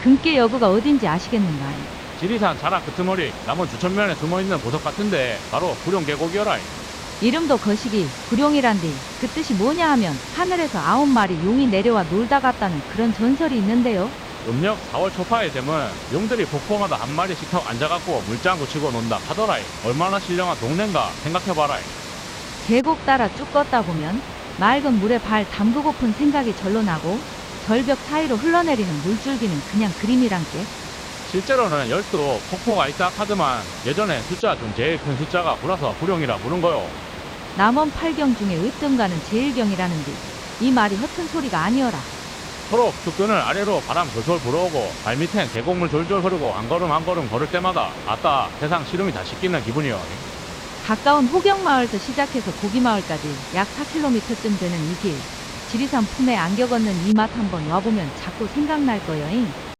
금께 여구가 어딘지 아시겠는가? 지리산 자락 끄트머리 남원 주천면에 숨어있는 보석 같은데 바로 구룡 계곡이어라. 이름도 거시기 구룡이란디 그 뜻이 뭐냐 하면 하늘에서 아홉 마리 용이 내려와 놀다 갔다는 그런 전설이 있는데요. 음력 4월 초파에 되면 용들이 폭포마다 한 마리씩 타고 앉아갖고 물장구 치고 논다 하더라이. 얼마나 신령한 동네인가 생각해봐라이. 계곡 따라 쭉 걷다 보면 맑은 물에 발 담그고픈 생각이 절로 나고 절벽 사이로 흘러내리는 물줄기는 그냥 그림이란께 실제로는 열두로 폭포가 있다 하더만 예전에 숫자 중 제일 큰 숫자가 불어서 구룡이라 부른 거요. 남원 팔경 중에 으뜸가는 제일경이라는디 이 말이 허튼 소리가 아니어라. 초록 숲끈을 아래로 바람 솔솔 불어오고 발밑엔 계곡물 졸졸 흐르고 한 걸음 한 걸음 걸을 때마다 아따 세상 시름이 다 씻기는 기분이요. 가까운 호경마을서 시작해서 고기마을까지 약 4km쯤 되는 이 길. 지리산 품에 안겨 걷는 이 맛 한번 와보면 자꾸 생각날 거여잉.